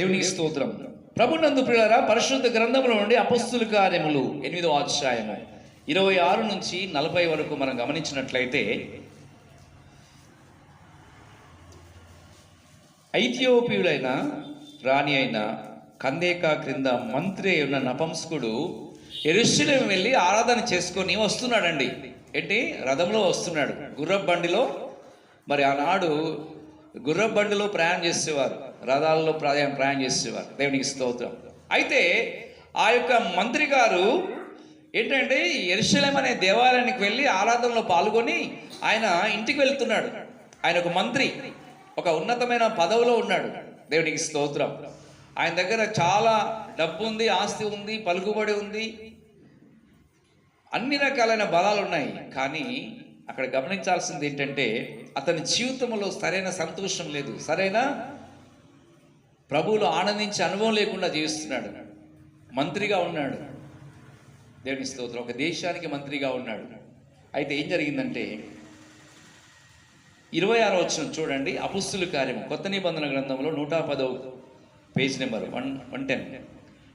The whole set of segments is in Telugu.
దేవునికి స్తోత్రం. ప్రభునందు ప్రియులారా పరిశుద్ధ గ్రంథంలో నుండి అపస్తుల కార్యములు ఎనిమిదో అధ్యాయము. ఇరవై ఆరు నుంచి నలభై వరకు మనం గమనించినట్లయితే ఐథియోపియులైన రాణి అయిన కందేకా క్రింద మంత్రి ఉన్న నపంసకుడు ఎరుశలేం వెళ్ళి ఆరాధన చేసుకొని వస్తున్నాడండి. ఏంటి? రథంలో వస్తున్నాడు. గుర్రబండిలో మరి ఆనాడు గుర్రబండిలో ప్రయాణం చేసేవారు. రథాల్లో ప్రయాణం ప్రయాణం చేసేవారు. దేవునికి స్తోత్రం. అయితే ఆ యొక్క మంత్రి గారు ఏంటంటే ఎరుశలం అనే దేవాలయానికి వెళ్ళి ఆరాధనలో పాల్గొని ఆయన ఇంటికి వెళ్తున్నాడు. ఆయన ఒక మంత్రి ఒక ఉన్నతమైన పదవిలో ఉన్నాడు. దేవునికి స్తోత్రం. ఆయన దగ్గర చాలా డబ్బు ఉంది ఆస్తి ఉంది పలుకుబడి ఉంది. అన్ని రకాలైన బలాలు ఉన్నాయి. కానీ అక్కడ గమనించాల్సింది ఏంటంటే అతని జీవితంలో సరైన సంతోషం లేదు. సరైన ప్రభువులు ఆనందించే అనుభవం లేకుండా జీవిస్తున్నాడు. మంత్రిగా ఉన్నాడు. దేవుని స్తోత్రం. ఒక దేశానికి మంత్రిగా ఉన్నాడు. అయితే ఏం జరిగిందంటే ఇరవై ఆరో వచ్చిన చూడండి. అపుస్తుల కార్యము కొత్త నిబంధన గ్రంథంలో నూట పదో page number one one ten.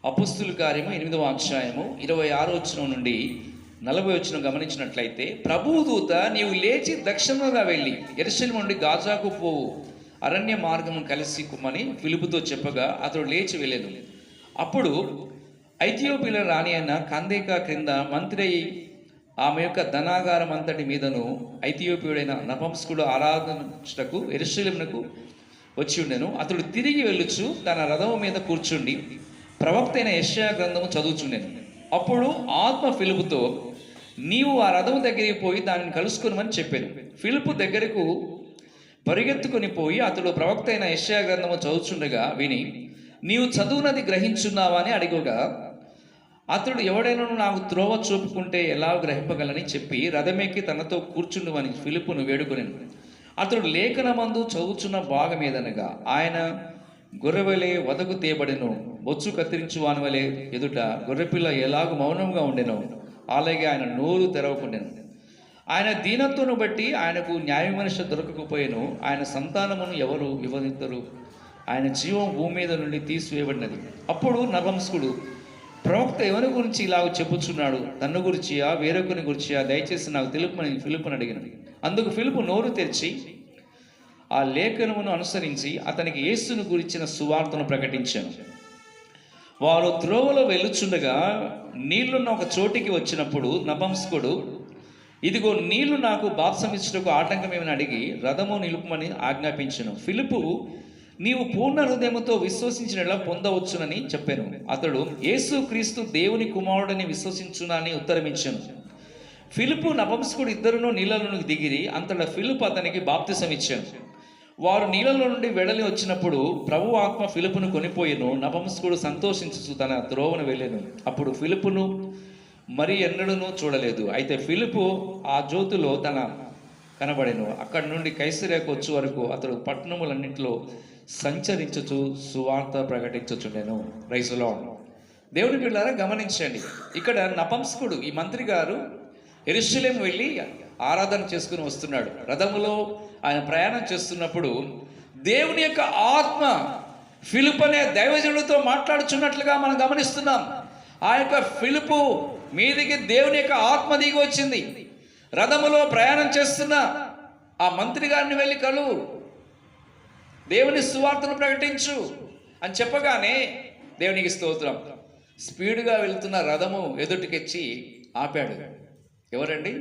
అపుస్తుల కార్యము ఎనిమిదవ అధ్యాయము ఇరవై ఆరో వచ్చిన నుండి నలభై వచ్చిన గమనించినట్లయితే ప్రభువు దూత నీవు లేచి దక్షిణంగా వెళ్ళి ఎరుసలి నుండి గాజాకు పోవు. అరణ్య మార్గము కలిసి కుమ్మని పిలుపుతో చెప్పగా అతడు లేచి వెళ్ళాను. అప్పుడు ఐథియోపియల రాణి అయిన కందేక క్రింద మంత్రి అయి ఆమె యొక్క ధనాగారం అంతటి మీదను ఐథియోపియుడైన నపంసకుడు ఆరాధనకు ఎరుశలేమునకు వచ్చి ఉండెను. అతడు తిరిగి వెళ్ళుచు తన రథం మీద కూర్చుండి ప్రవక్త అయిన యశ్యా గ్రంథము చదువుచుండెను. అప్పుడు ఆత్మ ఫిలుపుతో నీవు ఆ రథము దగ్గరికి పోయి దానిని కలుసుకునమని చెప్పాను. ఫిలుపు దగ్గరకు పరిగెత్తుకొని పోయి అతడు ప్రవక్త అయిన యెషయా గ్రంథము చదువుచుండగా విని నీవు చదువునది గ్రహించున్నావా? అని అడిగగా అతడు ఎవడైనా నాకు త్రోవ చూపుకుంటే ఎలా గ్రహింపగలని చెప్పి రథమెక్కి తనతో కూర్చుండువని ఫిలిపును వేడుకొనెను. అతడు లేఖనమందు చదువుచున్న భాగం ఏదనగా ఆయన గొర్రెవలే వదకు తేబడెను బొచ్చు కత్తిరించు వానవలే ఎదుట గొర్రెపిల్ల ఎలాగూ మౌనంగా ఉండెను అలాగే ఆయన నోరు తెరవకుండెను. ఆయన దీనత్వను బట్టి ఆయనకు న్యాయమనిష దొరకకపోయాను. ఆయన సంతానమును ఎవరు వివరించరు ఆయన జీవం భూమి మీద నుండి తీసివేయబడినది. అప్పుడు నవంస్కుడు ప్రవక్త ఎవరి గురించి ఇలా చెప్పుచున్నాడు? తన్ను గురించియా? వేరొకని గురించియా? దయచేసి నాకు తెలుపమని ఫిలిపుని అడిగినది. అందుకు ఫిలిపు నోరు తెరిచి ఆ లేఖనమును అనుసరించి అతనికి యేసును గురించిన సువార్తను ప్రకటించాను. వారు త్రోవలో వెళ్ళుచుండగా నీళ్ళున్న ఒక చోటికి వచ్చినప్పుడు నపంసకుడు ఇదిగో నీళ్ళు నాకు బాప్సమిచ్చుటకు ఆటంకమేమని అడిగి రథము నిలుపమని ఆజ్ఞాపించను. ఫిలిపు నీవు పూర్ణ హృదయముతో విశ్వసించినలా పొందవచ్చునని చెప్పాను. అతడు యేసు క్రీస్తు దేవుని కుమారుడని విశ్వసించునని ఉత్తరమిచ్చాను. ఫిలిపు నపంసకుడు ఇద్దరును నీళ్ళలోనికి దిగిరి అంతటా ఫిలుపు అతనికి బాప్తిసం ఇచ్చాను వారు నీళ్ళలో నుండి వెడలి వచ్చినప్పుడు ప్రభు ఆత్మ ఫిలుపును కొనిపోయిను. నపంసకుడు సంతోషించు తన త్రోవను వెళ్ళాను. అప్పుడు ఫిలుపును మరి ఎన్నడూనూ చూడలేదు. అయితే ఫిలిపు ఆ జ్యోతిలో తన కనబడెను. అక్కడి నుండి కైసరేకు వచ్చే వరకు అతడు పట్టణములన్నింటిలో సంచరించుచు సువార్త ప్రకటించుచుండెను. రైసులో దేవుని పిల్లారా గమనించండి. ఇక్కడ నపంసకుడు ఈ మంత్రి గారు ఎరుశలేం వెళ్ళి ఆరాధన చేసుకుని వస్తున్నాడు. రథములో ఆయన ప్రయాణం చేస్తున్నప్పుడు దేవుని యొక్క ఆత్మ ఫిలిప్ అనే దైవజనుడితో మాట్లాడుచున్నట్లుగా మనం గమనిస్తున్నాం. ఆ యొక్క ఫిలిపు మీదికి దేవుని యొక్క ఆత్మ దిగి వచ్చింది. రథములో ప్రయాణం చేస్తున్న ఆ మంత్రి గారిని వెళ్ళి కలువు దేవుని సువార్తను ప్రకటించు అని చెప్పగానే దేవునికి స్తోత్రం. స్పీడ్గా వెళ్తున్న రథము ఎదుటికెచ్చి ఆపాడు. ఎవరండి?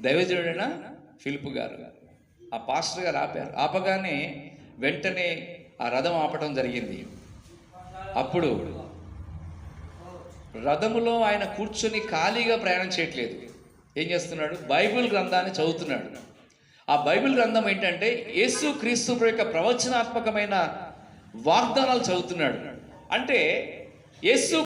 దైవజనుడైన ఫిలిప్ గారు. ఆ పాస్టర్ గారు ఆపారు. ఆపగానే వెంటనే ఆ రథం ఆపటం జరిగింది. అప్పుడు రథములో ఆయన కూర్చొని ఖాళీగా ప్రయాణం చేయట్లేదు. ఏం చేస్తున్నాడు? బైబిల్ గ్రంథాన్ని చదువుతున్నాడు. ఆ బైబిల్ గ్రంథం ఏంటంటే యేసు క్రీస్తు యొక్క ప్రవచనాత్మకమైన వాగ్దానాలు చదువుతున్నాడు. అంటే యేసు